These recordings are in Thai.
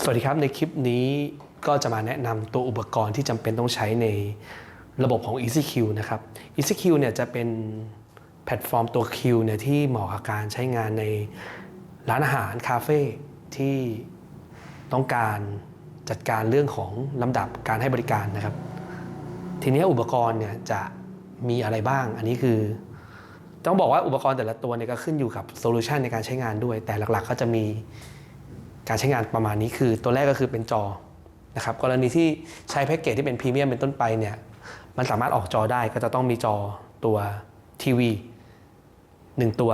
สวัสดีครับในคลิปนี้ก็จะมาแนะนำตัวอุปกรณ์ที่จำเป็นต้องใช้ในระบบของ EasyQ นะครับ EasyQ เนี่ยจะเป็นแพลตฟอร์มตัว Q เนี่ยที่เหมาะกับการใช้งานในร้านอาหารคาเฟ่ที่ต้องการจัดการเรื่องของลำดับการให้บริการนะครับ ทีนี้อุปกรณ์เนี่ยจะมีอะไรบ้าง อันนี้คือ ต้องบอกว่าอุปกรณ์แต่ละตัวเนี่ยก็ขึ้นอยู่กับโซลูชันในการใช้งานด้วย แต่หลักๆ ก็จะมี การใช้งานประมาณนี้คือตัวแรกก็คือเป็นจอนะครับกรณีที่ใช้แพ็กเกจที่เป็นพรีเมียมเป็นต้นไปเนี่ยมันสามารถออกจอได้ก็จะต้องมีจอตัวทีวีหนึ่งตัว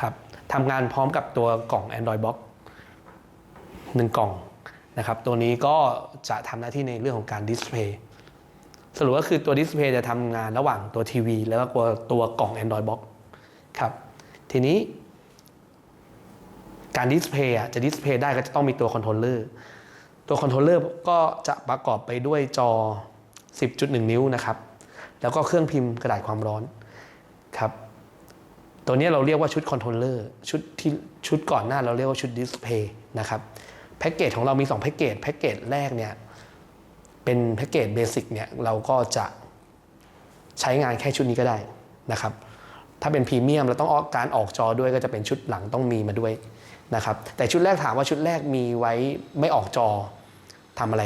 ครับทำงานพร้อมกับตัวกล่อง Android Box หนึ่งกล่องนะครับตัวนี้ก็จะทำหน้าที่ในเรื่องของการดิสเพย์สรุปก็คือตัวดิสเพย์จะทำงานระหว่างตัวทีวีแล้วก็ตัวตัวกล่อง Android Box ครับทีนี้ การดิสเพย์จะดิสเพย์ได้ก็จะต้องมีตัวคอนโทรลเลอร์ตัวคอนโทรลเลอร์ก็จะประกอบไปด้วยจอ 10.1 นิ้วนะครับ แล้วก็เครื่องพิมพ์กระดาษความร้อนครับตัวนี้เราเรียกว่าชุดคอนโทรลเลอร์ชุดที่ชุดก่อนหน้าเราเรียกว่าชุดดิสเพย์นะครับแพ็กเกจของเรามี2แพ็กเกจแพ็กเกจแรกเนี่ยเป็นแพ็กเกจเบสิกเนี่ยเราก็จะใช้งานแค่ชุดนี้ก็ได้นะครับ ถ้าเป็นพรีเมียมเราต้องออกการออกจอด้วยก็จะเป็นชุดหลังต้องมีมาด้วยนะครับแต่ชุดแรกถามว่าชุดแรกมีไว้ไม่ออกจอทำอะไร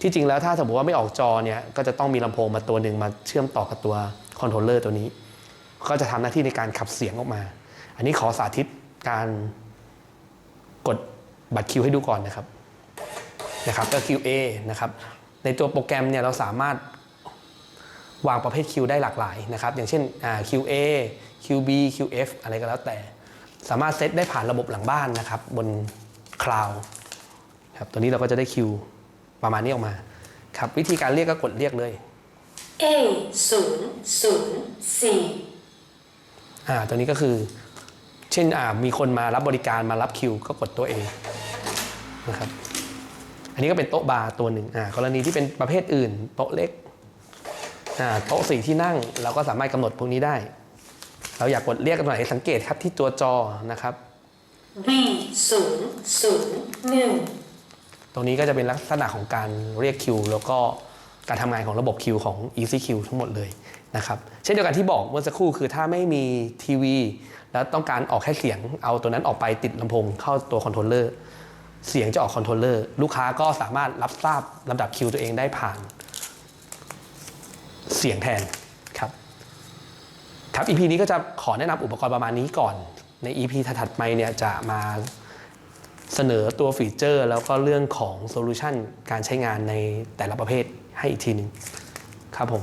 ที่จริงแล้วถ้าสมมติว่าไม่ออกจอเนี่ยก็จะต้องมีลำโพงมาตัวหนึ่งมาเชื่อมต่อกับตัวคอนโทรลเลอร์ตัวนี้ ก็จะทำหน้าที่ในการขับเสียงออกมา อันนี้ขอสาธิตการกดบัตรคิวให้ดูก่อนนะครับนะครับก็ QA นะครับในตัวโปรแกรมเนี่ยเราสามารถ วางประเภทคิวได้หลากหลายนะครับ อย่างเช่นอ่า QA QB QF อะไรก็แล้วแต่ สามารถเซตได้ผ่านระบบหลังบ้านนะครับ บนคลาวด์ครับตัวนี้เราก็จะได้คิวประมาณนี้ออกมาครับวิธีการเรียกก็กดเรียกเลย A ศูนย์ศูนย์สี่อ่าตัวนี้ก็คือ เช่นอ่ามีคนมารับบริการมารับคิว ก็กดตัว A นะครับอันนี้ก็เป็นโต๊ะบาร์ตัวหนึ่งอ่ากรณีที่เป็นประเภทอื่น โต๊ะเล็กอ่า โต๊ะสี่ที่นั่งเราก็สามารถกำหนดพวกนี้ได้ เราอยากกดเรียกกันหน่อยสังเกตครับที่ตัวจอนะครับ B ศูนย์ศูนย์หนึ่งตรงนี้ก็จะเป็นลักษณะของการเรียกคิวแล้วก็การทำงานของระบบคิวของ EasyQ ทั้งหมดเลยนะครับเช่นเดียวกันที่บอกเมื่อสักครู่คือถ้าไม่มีทีวี แล้วต้องการออกแค่เสียงเอาตัวนั้นออกไปติดลำโพงเข้าตัวคอนโทรลเลอร์เสียงจะออกคอนโทรลเลอร์ลูกค้าก็สามารถรับทราบลำดับคิวตัวเองได้ผ่าน เสียงแทนครับครับ EP นี้ก็จะขอแนะนำอุปกรณ์ประมาณนี้ก่อน ใน EP ถัดๆไปเนี่ยจะมาเสนอตัวฟีเจอร์ แล้วก็เรื่องของโซลูชันการใช้งานในแต่ละประเภทให้อีกทีหนึ่งครับผม